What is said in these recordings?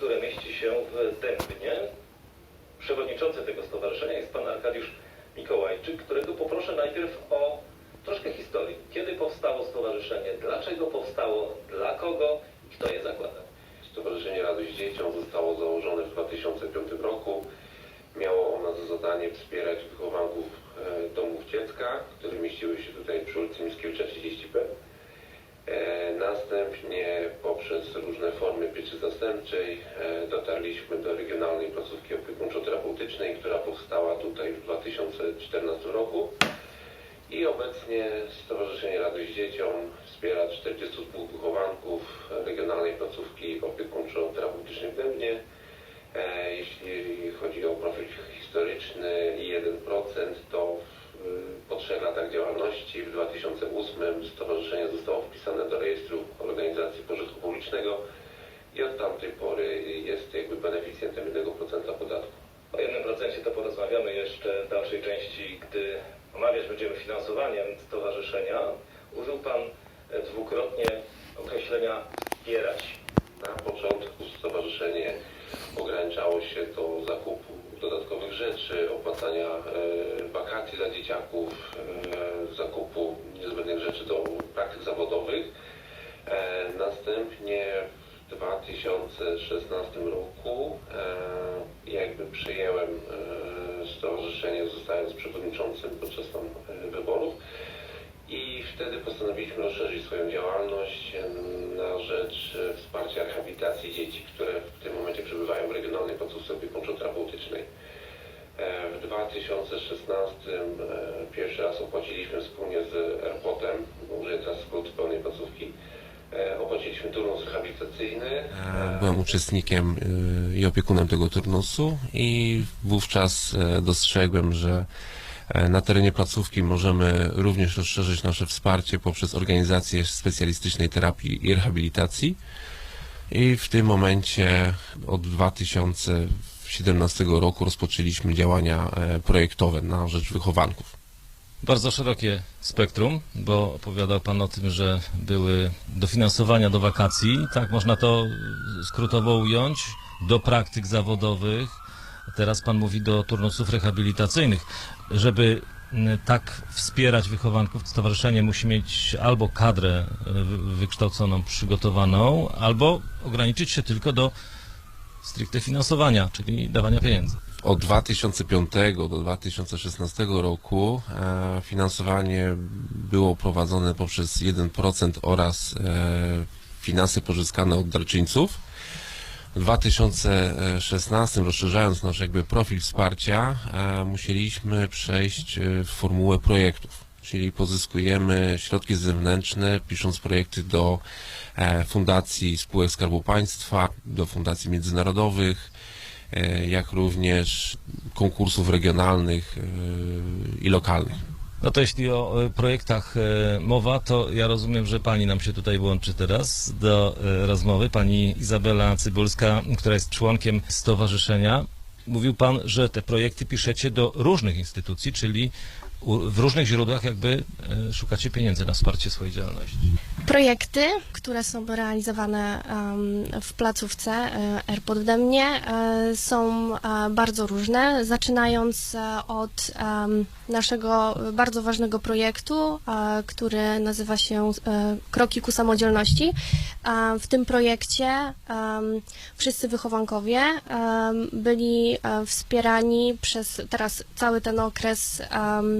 które mieści się w Dębnie. Przewodniczący tego stowarzyszenia jest pan Arkadiusz Mikołajczyk, którego poproszę najpierw o troszkę historii. Kiedy powstało stowarzyszenie, dlaczego powstało, dla kogo i kto je zakładał? Stowarzyszenie Radość Dzieciom zostało założone w 2005 roku. Miało ono za zadanie wspierać wychowanków e, domów dziecka, które mieściły się tutaj przy ulicy Mickiewicza 30P. Następnie poprzez różne formy pieczy zastępczej e, dotarliśmy do regionalnej placówki opiekuńczo-terapeutycznej, która powstała tutaj w 2014 roku. I obecnie Stowarzyszenie Radość Dzieciom wspiera 42 wychowanków Regionalnej Placówki Opiekuńczo-Terapeutycznej w Dębnie. E, Jeśli chodzi o profil historyczny i 1%, to w, po trzech latach działalności w 2008 stowarzyszenie zostało wpisane do rejestru organizacji pożytku publicznego i od tamtej pory jest jakby beneficjentem 1% podatku. O 1% to porozmawiamy jeszcze w dalszej części, gdy omawiać będziemy finansowanie stowarzyszenia. Użył pan e, dwukrotnie określenia wspierać. Na początku stowarzyszenie ograniczało się do zakupu dodatkowych rzeczy, opłacania wakacji dla dzieciaków, e, zakupu niezbędnych rzeczy do praktyk zawodowych. E, następnie w 2016 roku e, jakby przyjęłem stowarzyszenie, zostając przewodniczącym podczas tam wyborów. I wtedy postanowiliśmy rozszerzyć swoją działalność na rzecz wsparcia rehabilitacji dzieci, które w tym momencie przebywają w regionalnej placówce opiekuńczo-terapeutycznej. E, W 2016 e, pierwszy raz opłaciliśmy wspólnie z AirPotem, użyję teraz skrót pełnej placówki, e, opłaciliśmy turnus rehabilitacyjny. E, Byłem uczestnikiem i opiekunem tego turnusu i wówczas dostrzegłem, że na terenie placówki możemy również rozszerzyć nasze wsparcie poprzez organizację specjalistycznej terapii i rehabilitacji. I w tym momencie od 2017 roku rozpoczęliśmy działania e, projektowe na rzecz wychowanków. Bardzo szerokie spektrum, bo opowiadał Pan o tym, że były dofinansowania do wakacji, tak można to skrótowo ująć, do praktyk zawodowych. Teraz Pan mówi do turnusów rehabilitacyjnych. Żeby tak wspierać wychowanków, stowarzyszenie musi mieć albo kadrę e, wy- wykształconą, przygotowaną, albo ograniczyć się tylko do stricte finansowania, czyli dawania pieniędzy. Od 2005 do 2016 roku e, finansowanie było prowadzone poprzez 1% oraz e, finanse pozyskane od darczyńców. W 2016 rozszerzając nasz jakby profil wsparcia e, musieliśmy przejść w formułę projektów, czyli pozyskujemy środki zewnętrzne pisząc projekty do e, fundacji spółek Skarbu Państwa, do fundacji międzynarodowych, e, jak również konkursów regionalnych e, i lokalnych. No to jeśli o projektach mowa, to ja rozumiem, że pani nam się tutaj włączy teraz do rozmowy. Pani Izabela Cybulska, która jest członkiem stowarzyszenia. Mówił pan, że te projekty piszecie do różnych instytucji, czyli w różnych źródłach jakby e, szukacie pieniędzy na wsparcie swojej działalności. Projekty, które są realizowane w placówce e, AirPod w Dębnie e, są bardzo różne, zaczynając od naszego bardzo ważnego projektu, który nazywa się Kroki ku samodzielności. W tym projekcie wszyscy wychowankowie byli wspierani przez teraz cały ten okres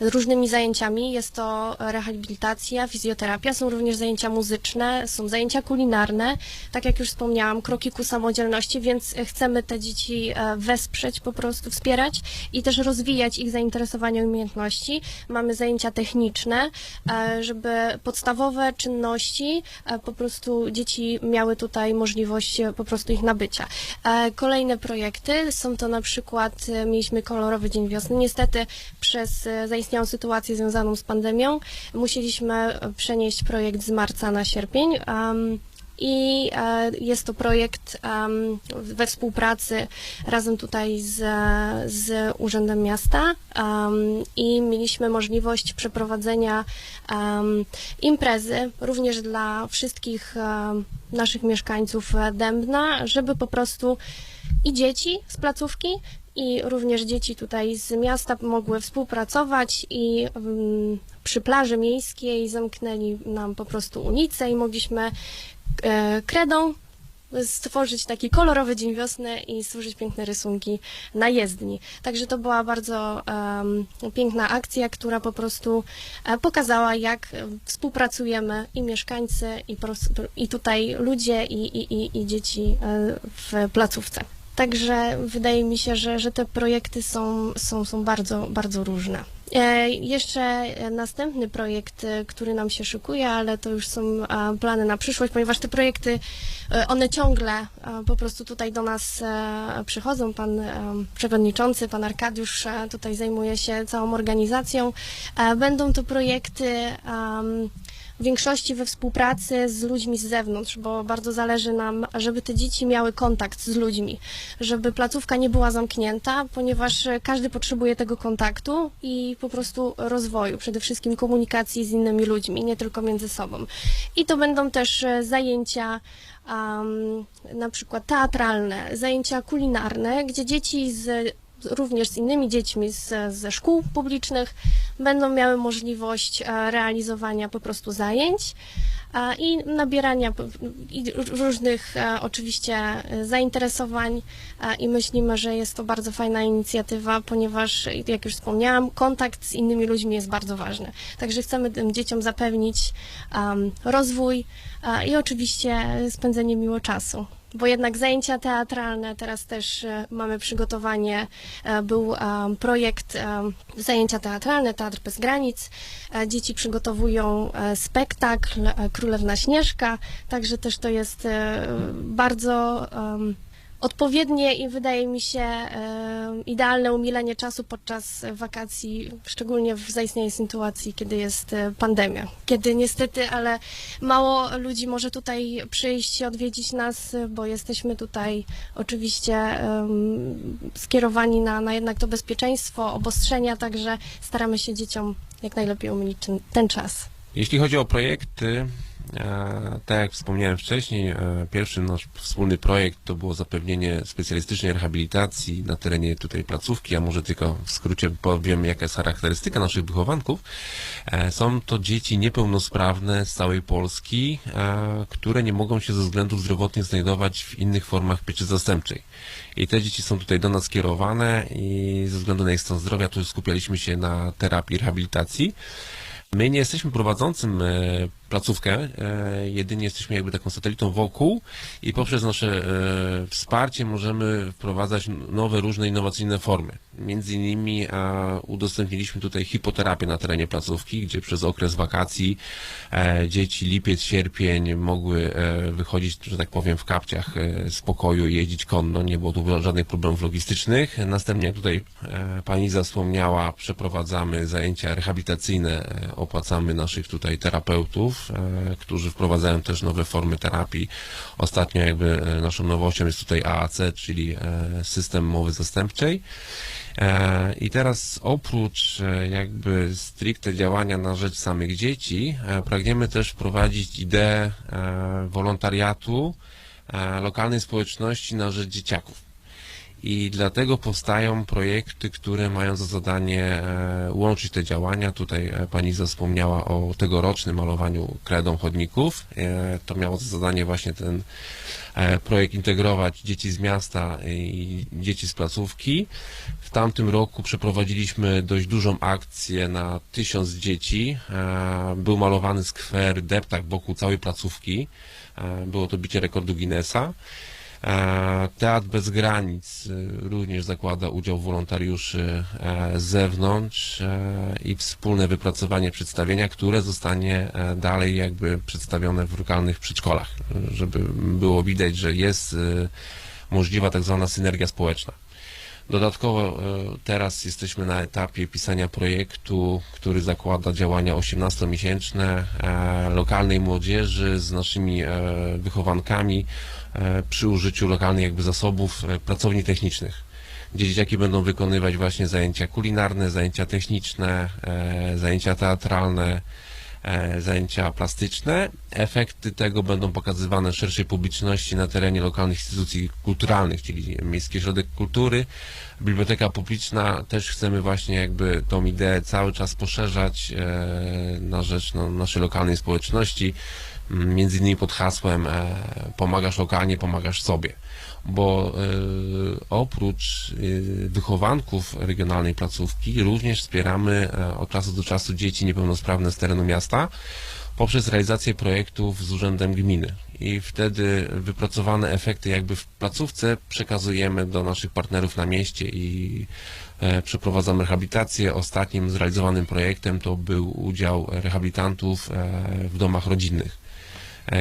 różnymi zajęciami. Jest to rehabilitacja, fizjoterapia, są również zajęcia muzyczne, są zajęcia kulinarne, tak jak już wspomniałam, kroki ku samodzielności, więc chcemy te dzieci e, wesprzeć, po prostu wspierać i też rozwijać ich zainteresowania i umiejętności. Mamy zajęcia techniczne, e, żeby podstawowe czynności e, po prostu dzieci miały tutaj możliwość po prostu ich nabycia. Kolejne projekty są to na przykład, mieliśmy kolorowy dzień wiosny. Niestety przez e, zaistniałą sytuację związaną z pandemią musieliśmy przenieść projekt z marca na sierpień. Am, i e, jest to projekt we współpracy razem tutaj z, z Urzędem Miasta. I mieliśmy możliwość przeprowadzenia imprezy również dla wszystkich em, naszych mieszkańców Dębna, żeby po prostu i dzieci z placówki i również dzieci tutaj z miasta mogły współpracować i przy plaży miejskiej zamknęli nam po prostu ulicę i mogliśmy e, kredą stworzyć taki kolorowy dzień wiosny i stworzyć piękne rysunki na jezdni. Także to była bardzo em, piękna akcja, która po prostu e, pokazała, jak e, współpracujemy i mieszkańcy, i, i tutaj ludzie, i, i, i, i dzieci e, w placówce. Także wydaje mi się, że, że te projekty są, są, są bardzo, bardzo różne. E, jeszcze następny projekt, e, który nam się szykuje, ale to już są plany na przyszłość, ponieważ te projekty, e, one ciągle po prostu tutaj do nas e, przychodzą. Pan e, przewodniczący, pan Arkadiusz e, tutaj zajmuje się całą organizacją. Będą to projekty w większości we współpracy z ludźmi z zewnątrz, bo bardzo zależy nam, żeby te dzieci miały kontakt z ludźmi, żeby placówka nie była zamknięta, ponieważ każdy potrzebuje tego kontaktu i po prostu rozwoju, przede wszystkim komunikacji z innymi ludźmi, nie tylko między sobą. I to będą też zajęcia um, na przykład teatralne, zajęcia kulinarne, gdzie dzieci z również z innymi dziećmi z, ze szkół publicznych będą miały możliwość e, realizowania po prostu zajęć i nabierania różnych e, oczywiście e, zainteresowań i myślimy, że jest to bardzo fajna inicjatywa, ponieważ jak już wspomniałam, kontakt z innymi ludźmi jest bardzo ważny. Także chcemy tym dzieciom zapewnić rozwój i oczywiście spędzenie miło czasu bo jednak zajęcia teatralne, teraz też e, mamy przygotowanie, e, był em, projekt zajęcia teatralne, Teatr Bez Granic. E, Dzieci przygotowują e, spektakl e, Królewna Śnieżka, także też to jest e, bardzo odpowiednie i wydaje mi się idealne umilenie czasu podczas wakacji, szczególnie w zaistniałej sytuacji, kiedy jest e, pandemia. Kiedy niestety, ale mało ludzi może tutaj przyjść i odwiedzić nas, bo jesteśmy tutaj oczywiście skierowani na, na jednak to bezpieczeństwo, obostrzenia, także staramy się dzieciom jak najlepiej umilić ten, czas. Jeśli chodzi o projekty, tak jak wspomniałem wcześniej, e, pierwszy nasz wspólny projekt to było zapewnienie specjalistycznej rehabilitacji na terenie tutaj placówki, a może tylko w skrócie powiem, jaka jest charakterystyka naszych wychowanków. E, Są to dzieci niepełnosprawne z całej Polski, e, które nie mogą się ze względów zdrowotnych znajdować w innych formach pieczy zastępczej. I te dzieci są tutaj do nas kierowane i ze względu na ich stan zdrowia tu skupialiśmy się na terapii rehabilitacji. My nie jesteśmy prowadzącym e, placówkę, e, jedynie jesteśmy jakby taką satelitą wokół i poprzez nasze e, wsparcie możemy wprowadzać nowe, różne innowacyjne formy. Między innymi udostępniliśmy tutaj hipoterapię na terenie placówki, gdzie przez okres wakacji e, dzieci lipiec, sierpień mogły wychodzić, że tak powiem, w kapciach z pokoju i jeździć konno. Nie było tu żadnych problemów logistycznych. Następnie, jak tutaj pani Iza wspomniała, przeprowadzamy zajęcia rehabilitacyjne, opłacamy naszych tutaj terapeutów, którzy wprowadzają też nowe formy terapii. Ostatnio jakby e, naszą nowością jest tutaj AAC, czyli e, system mowy zastępczej. E, I teraz oprócz e, jakby stricte działania na rzecz samych dzieci, e, pragniemy też wprowadzić ideę e, wolontariatu e, lokalnej społeczności na rzecz dzieciaków. I dlatego powstają projekty, które mają za zadanie e, łączyć te działania. Tutaj e, pani zapomniała o tegorocznym malowaniu kredą chodników. E, to miało za zadanie właśnie ten projekt integrować dzieci z miasta i dzieci z placówki. W tamtym roku przeprowadziliśmy dość dużą akcję na tysiąc dzieci. Był malowany skwer, deptak wokół całej placówki. Było to bicie rekordu Guinnessa. E, Teatr Bez Granic e, również zakłada udział wolontariuszy e, z zewnątrz i wspólne wypracowanie przedstawienia, które zostanie dalej jakby przedstawione w lokalnych przedszkolach, żeby było widać, że jest możliwa tak zwana synergia społeczna. Dodatkowo e, teraz jesteśmy na etapie pisania projektu, który zakłada działania 18-miesięczne e, lokalnej młodzieży z naszymi e, wychowankami przy użyciu lokalnych jakby zasobów pracowni technicznych dzieciaki będą wykonywać właśnie zajęcia kulinarne, zajęcia techniczne, zajęcia teatralne, zajęcia plastyczne. Efekty tego będą pokazywane szerszej publiczności na terenie lokalnych instytucji kulturalnych, czyli Miejski Ośrodek Kultury, Biblioteka Publiczna. Też chcemy właśnie jakby tą ideę cały czas poszerzać e, na rzecz no, naszej lokalnej społeczności, między innymi pod hasłem e, pomagasz lokalnie, pomagasz sobie bo e, oprócz e, wychowanków regionalnej placówki również wspieramy e, od czasu do czasu dzieci niepełnosprawne z terenu miasta poprzez realizację projektów z urzędem gminy. I wtedy wypracowane efekty jakby w placówce przekazujemy do naszych partnerów na mieście i przeprowadzamy rehabilitację. Ostatnim zrealizowanym projektem to był udział rehabilitantów w domach rodzinnych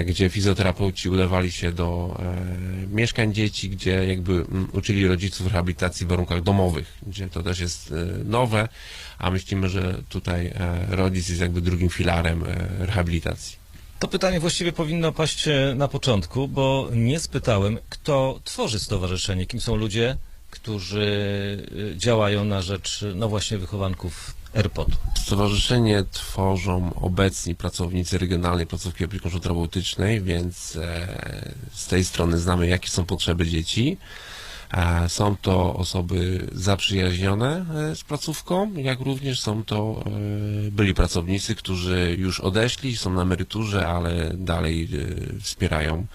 gdzie fizjoterapeuci udawali się do e, mieszkań dzieci, gdzie jakby mm, uczyli rodziców rehabilitacji w warunkach domowych, gdzie to też jest e, nowe, a myślimy, że tutaj e, rodzic jest jakby drugim filarem e, rehabilitacji. To pytanie właściwie powinno paść e, na początku, bo nie spytałem, kto tworzy stowarzyszenie, kim są ludzie, którzy e, działają na rzecz, no właśnie, wychowanków AirPodu. Stowarzyszenie tworzą obecni pracownicy regionalnej placówki opieki terapeutycznej, więc e, z tej strony znamy, jakie są potrzeby dzieci. E, Są to osoby zaprzyjaźnione e, z placówką, jak również są to byli pracownicy, którzy już odeszli, są na emeryturze, ale dalej wspierają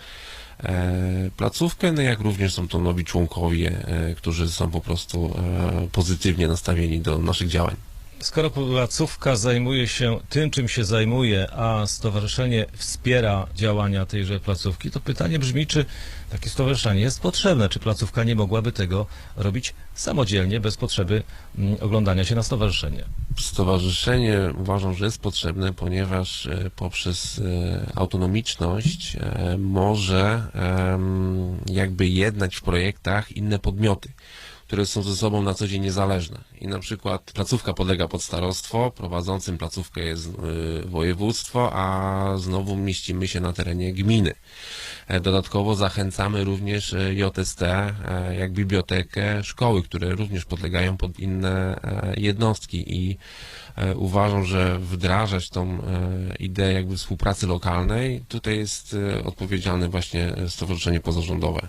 placówkę, no jak również są to nowi członkowie, e, którzy są po prostu e, pozytywnie nastawieni do naszych działań. Skoro placówka zajmuje się tym, czym się zajmuje, a stowarzyszenie wspiera działania tejże placówki, to pytanie brzmi, czy takie stowarzyszenie jest potrzebne? Czy placówka nie mogłaby tego robić samodzielnie, bez potrzeby mm, oglądania się na stowarzyszenie? Stowarzyszenie uważam, że jest potrzebne, ponieważ e, poprzez e, autonomiczność e, może jakby jednać w projektach inne podmioty, które są ze sobą na co dzień niezależne. I na przykład placówka podlega pod starostwo, prowadzącym placówkę jest e, województwo, a znowu mieścimy się na terenie gminy. E, Dodatkowo zachęcamy również e, JST, e, jak bibliotekę, szkoły, które również podlegają pod inne jednostki i uważam, że wdrażać tą ideę jakby współpracy lokalnej, tutaj jest odpowiedzialne właśnie Stowarzyszenie Pozarządowe,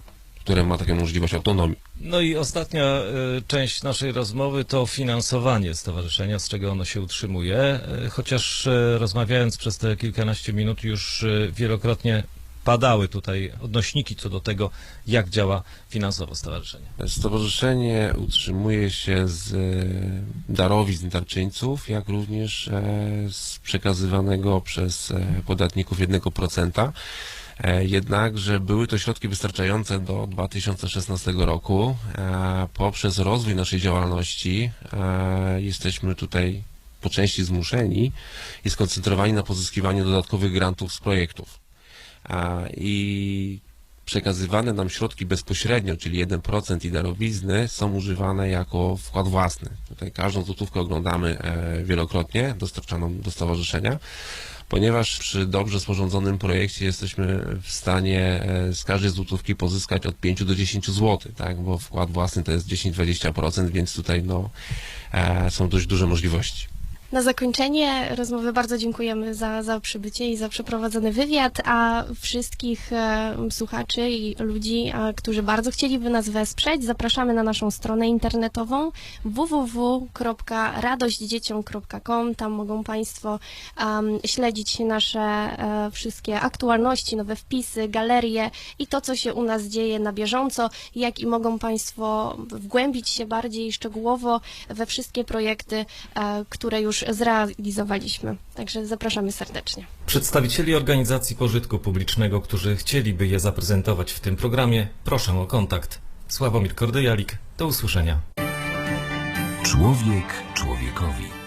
które ma taką możliwość autonomii. No i ostatnia e, część naszej rozmowy to finansowanie stowarzyszenia, z czego ono się utrzymuje, E, chociaż e, rozmawiając przez te kilkanaście minut już wielokrotnie padały tutaj odnośniki co do tego, jak działa finansowo stowarzyszenie. Stowarzyszenie utrzymuje się z darowizn darczyńców, jak również z przekazywanego przez podatników 1%. E, Jednakże były to środki wystarczające do 2016 roku. E, Poprzez rozwój naszej działalności e, jesteśmy tutaj po części zmuszeni i skoncentrowani na pozyskiwaniu dodatkowych grantów z projektów. I przekazywane nam środki bezpośrednio, czyli 1% i darowizny są używane jako wkład własny. Tutaj każdą złotówkę oglądamy wielokrotnie, dostarczaną do stowarzyszenia, ponieważ przy dobrze sporządzonym projekcie jesteśmy w stanie e, z każdej złotówki pozyskać od 5 do 10 zł, tak, bo wkład własny to jest 10-20%, więc tutaj no, e, są dość duże możliwości. Na zakończenie rozmowy bardzo dziękujemy za, za przybycie i za przeprowadzony wywiad, a wszystkich e, słuchaczy i ludzi, e, którzy bardzo chcieliby nas wesprzeć, zapraszamy na naszą stronę internetową www.radośćdzieciom.com. Tam mogą Państwo em, śledzić nasze e, wszystkie aktualności, nowe wpisy, galerie i to, co się u nas dzieje na bieżąco, jak i mogą Państwo wgłębić się bardziej szczegółowo we wszystkie projekty, e, które już zrealizowaliśmy. Także zapraszamy serdecznie. Przedstawicieli organizacji pożytku publicznego, którzy chcieliby je zaprezentować w tym programie, proszę o kontakt. Sławomir Kordyjalik, do usłyszenia. Człowiek człowiekowi.